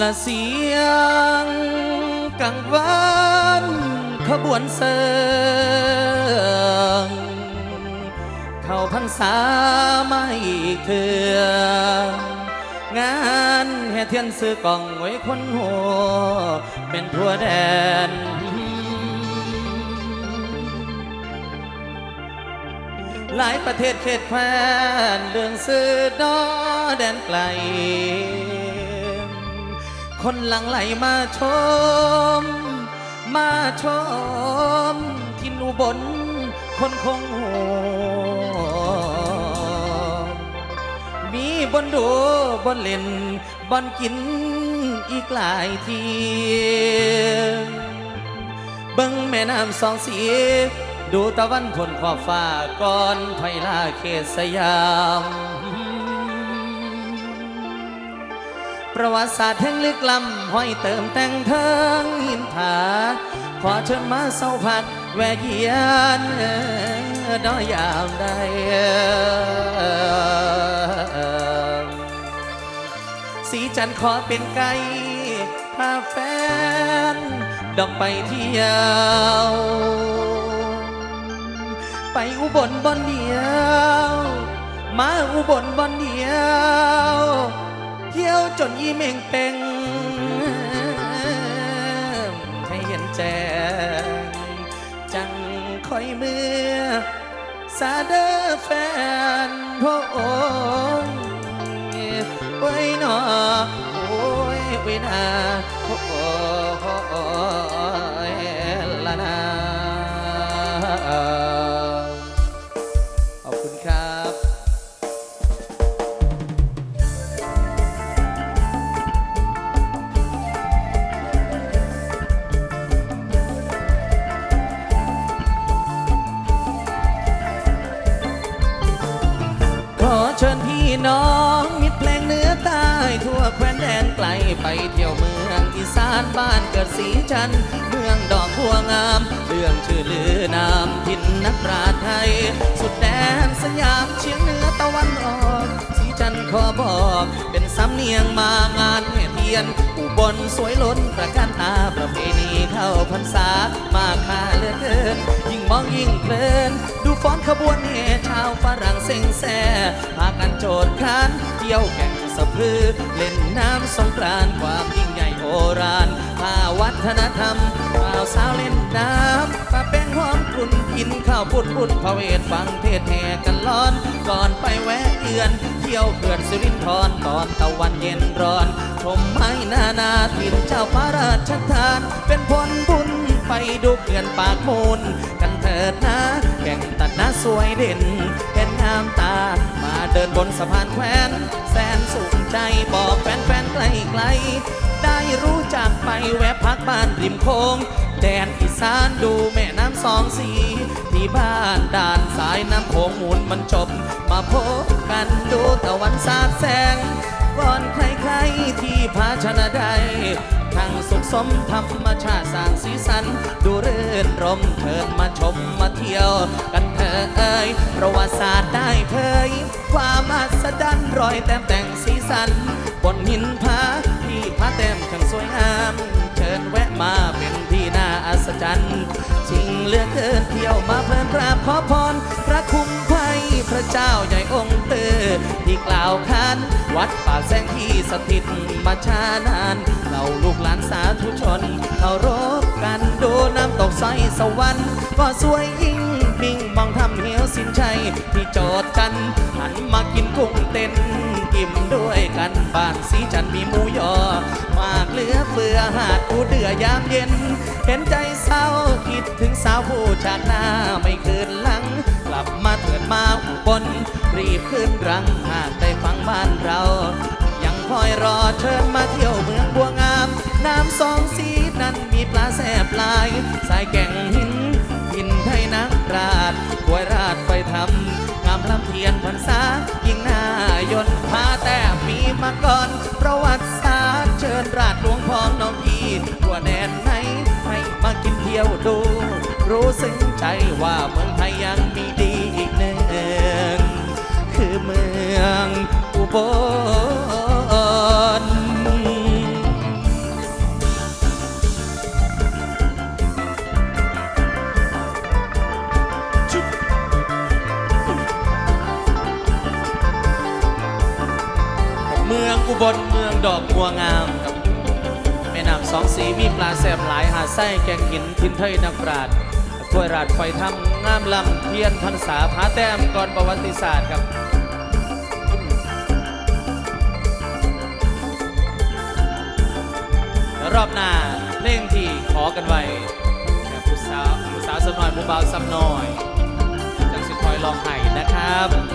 ละเสียงกังวานขบวนเสิงเข้าพรรษาไม่เถื่องานแห่เทียนซื้อกล่องไว้คนหัวเป็นทั่วแดนหลายประเทศเขตแคว้นเรื่องซื้อดอแดนไกล คนหลังไหลมาชม มาชมทินอุบลคนคงโหมีบนดูบนเล่นบอนกินอีกหลายทีเบิ่งแม่น้ำสองสี ดูตะวันพ้นขอบฟ้าก่อนถอยลาเขตสยาม ประวัติศาสตร์แห่งลึกล้ำห้อยเติมแต่งเทิงหินผา ขอเชิญมาเศร้าพักแวะเยียนดอยยามใดสีจันทร์ขอเป็นไก่พาแฟน ดอกไปเที่ยว ไปอุบลบนเดียว มาอุบลบนเดียว เที่ยวจนยีเมงเป็งให้เห็นแจ้งจังคอยเมื่อ สาเดอแฟนพระองค์ไว้หนอโอ้ยไว้นาโอ้ยละนา แคว้นแดนไกลไปเที่ยวเมืองอีสานบ้านเกิดสีจันเมืองดอกบัวงาม เรื่องชื่อลือนามทินนักปราชไทย สุดแดนสยามเชียงเหนือตะวันออกสีจันขอบอก เป็นสำเนียงมางานแห่เทียน อุบลสวยล้นประการตาประเพณีเข้าพรรษามาค่าเลือเกิน ยิ่งมองยิ่งเพลิน ดูฟ้อนขบวนแห่ชาวฝรั่งเซ็งแซ่พากันโจดคานเที่ยวแข่ง สะพือ เล่นน้ำสงกรานต์ความยิ่งใหญ่โอรานพาวัฒนธรรมบ่าวสาวเล่นน้ำปะแป้งหอมกลุ่นกินข้าวปุดปุดพระเวทฟังเทศแห่กันร้อน ก่อนไปแวะเยือน เที่ยวเขื่อนสิรินธรตอนตะวันเย็นร้อน ชมไม้นานาถิ่นเจ้าพระราชทาน เป็นผลบุญไปดูเขื่อนปากมูลกันเถิดนะแข่งตัดน้าสวยเด่นเห็นงามตา นบนสะพานแควนแสนสุขใจบอกแฟนๆไกลๆได้รู้จักไปแวะพักบ้านริมโค้งแดนอีสานดูแม่น้ำสองสี ที่บ้านด่านสายน้ำโขงหมุนมันจบ มาพบกันดูตะวันสาดแสง ก่อนใครๆที่ภาชนะใดทั้งสุขสมธรรมชาติสร้างสีสัน ดูเรื่นรมเชิญมาชมมาเที่ยว กันเถอะเอ่ยประวัติศาสตร์ได้เผยความอัศจรรย์รอยแต้มแต่งสีสัน บนหินผาที่ผาแต้มช่างสวยงามเชิญแวะมาเป็นที่น่าอัศจรรย์จริงเลือกเกินเที่ยวมาเพลินกราบขอพรพระคุ้มไพรพระเจ้าใหญ่องค์เตอที่ กล่าวขานวัดป่าแสงที่สถิตมาชานานเราลูกหลานสาธุชนเคารพกันดูน้ำตกใสสวรรค์ก็สวยยิ่งมิ่งมองทำเหี่ยวสินชัยที่จทย์กันหันมากินกุ้งเต้นกิมด้วยกันบ้านสีจันมีหมูยอ มากเหลือเฟือหาดกูเดือยามเย็น เห็นใจเศร้าคิดถึงสาวผู้จากหน้าไม่คืนหลัง กลับมาเถิดมาอุบล รีบขึ้นรังหากได้ฟังบ้านเรา ยังคอยรอเชิญมาเที่ยวเมืองบัวงาม น้ำสองสีนั้นมีปลาแสบลาย สายแก่งหินหินไทยนักราดกวยราดไปทำงามลำเทียนพรรษายิ่งหน้า รเมืองดอกบัวงามครับแม่น้ำสองสีมีปลาแซมหลายหาไส้แกงหินทินเทยนักปราดถ้วยราดไฟทำงามลำเทียนพรรษาผาแต้มก่อนประวัติศาสตร์ครับรอบหน้าเพลงที่ขอกันไว้แบบผู้สาวผู้สาวสำน้อยผู้บ่าวสำน้อยจังสิคอยลองไห้นะครับ